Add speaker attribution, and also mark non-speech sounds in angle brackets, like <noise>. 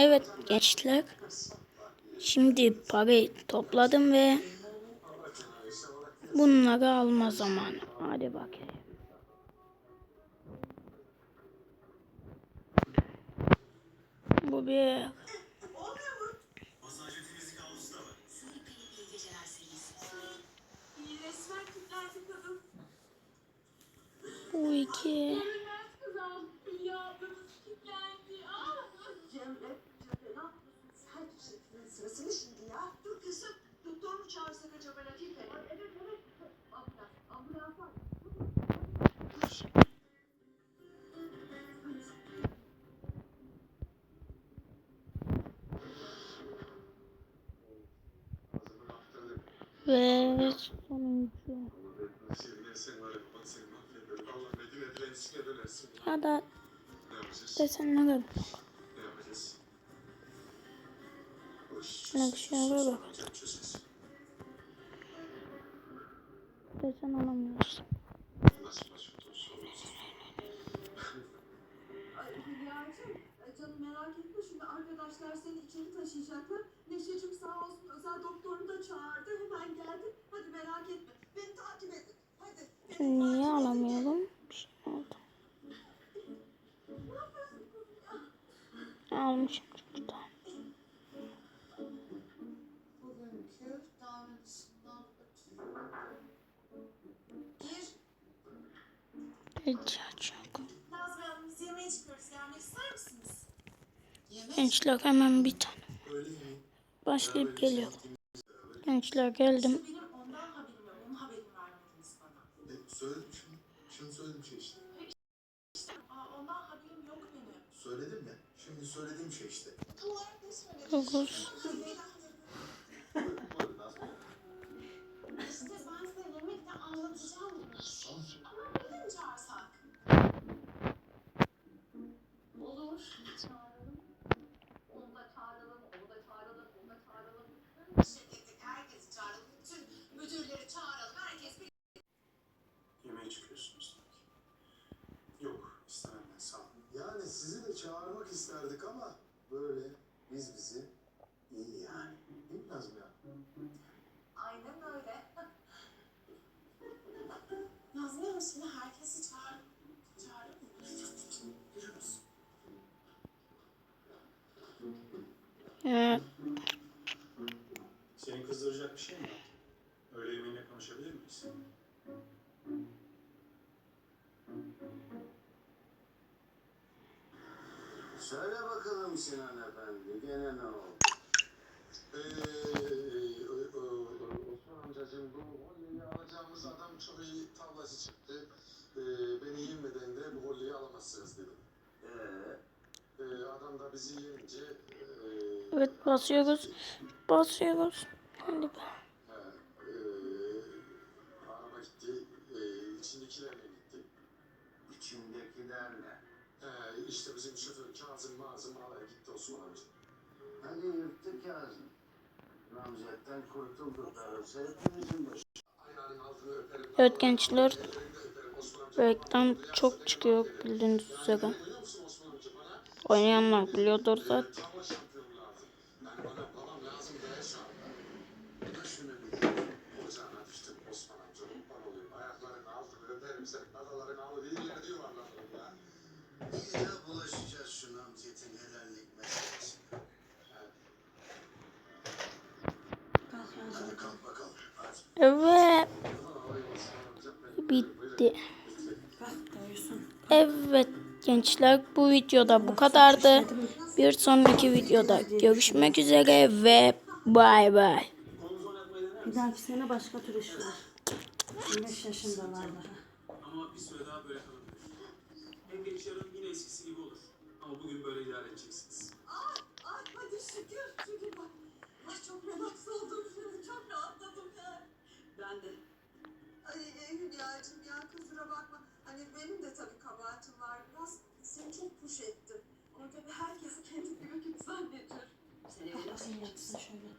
Speaker 1: Evet gençler. Şimdi parayı topladım ve bunları alma zamanı. Hadi bakayım. Bu bir bu iki ve sonuncu. Hadi desenlere bak. Nakşilere bak. Desen alamıyoruz.
Speaker 2: Ay canım merak etme şimdi arkadaşlar seni içeri taşıyacaklar. Neşe'cim sağ olsun özel doktorunu da çağırdı. Hemen geldi. Hadi merak etme. Beni takip edin. Hadi. beni
Speaker 1: Şimdi niye alamıyorum? Bir şey oldu. Almışım çocukta.
Speaker 2: Bugünkü davranışından.
Speaker 3: Nazmi Hanım biz yemeğe çıkıyoruz. Gelmek ister misiniz?
Speaker 1: Gençler hemen bir tane. Başlayıp geliyor. Gençler geldim.
Speaker 4: Söyledim şey işte.
Speaker 3: Aa, ondan haberim yok benim.
Speaker 4: Söyledim ya. Şimdi söylediğim şey işte.
Speaker 1: Dokuz.
Speaker 3: İşte ben size yemekte anlatacağım. Ama birini mi
Speaker 4: çağırmak isterdik ama böyle biz bizi iyi yani. Değil mi Nazmi ya?
Speaker 3: Aynen öyle. <laughs> Nazmi Hanım şimdi herkesi çağır. Çağırır mı? Yürürüz.
Speaker 1: Evet.
Speaker 5: Seni kızdıracak bir şey mi? Öğle yemeğinde konuşabilir miyiz?
Speaker 6: Söyle bakalım Sinan Efendi, gene ne oldu?
Speaker 4: E, e, Osman amcacığım bu holyeyi alacağımız adam çok iyi tavlacı çıktı. Ee, beni yenmeden de bu holyeyi alamazsınız dedi.
Speaker 6: Ee,
Speaker 4: adam da bizi yenince
Speaker 1: Evet basıyoruz. Basıyoruz. Hadi be.
Speaker 4: İşte bizim şoför Kazım Mazım alaya gitti Osman amca.
Speaker 6: Hadi yırttı Kazım. Ramzet'ten kurtulduk darısı hepimizin başı.
Speaker 1: Evet gençler. Reklam çok çıkıyor bildiğiniz üzere. Oynayanlar biliyordur zaten.
Speaker 6: İyice bulaşacağız şu Ramzet'in helallik meselesine. Hadi kalk bakalım. Hadi.
Speaker 1: Evet. Bitti. Evet gençler bu videoda bu kadardı. Bir sonraki videoda görüşmek üzere ve bay bay.
Speaker 7: Bir dahaki sene başka tür işler. 25 yaşındalar daha.
Speaker 5: Ama bir süre daha böyle kalabilir. Hem geliş yarın yine eskisi gibi olur. Ama bugün böyle idare edeceksiniz.
Speaker 2: Ay hadi şükür şükür bak. Ay çok relax oldum şimdi. Çok rahatladım ya. Ben de. Ay Hülya'cığım ya kusura bakma. Hani benim de tabii kabahatim var biraz. Seni çok push ettim. Ama tabii herkesi kendi gibi kötü zannediyor.
Speaker 7: Sen yatsın şöyle.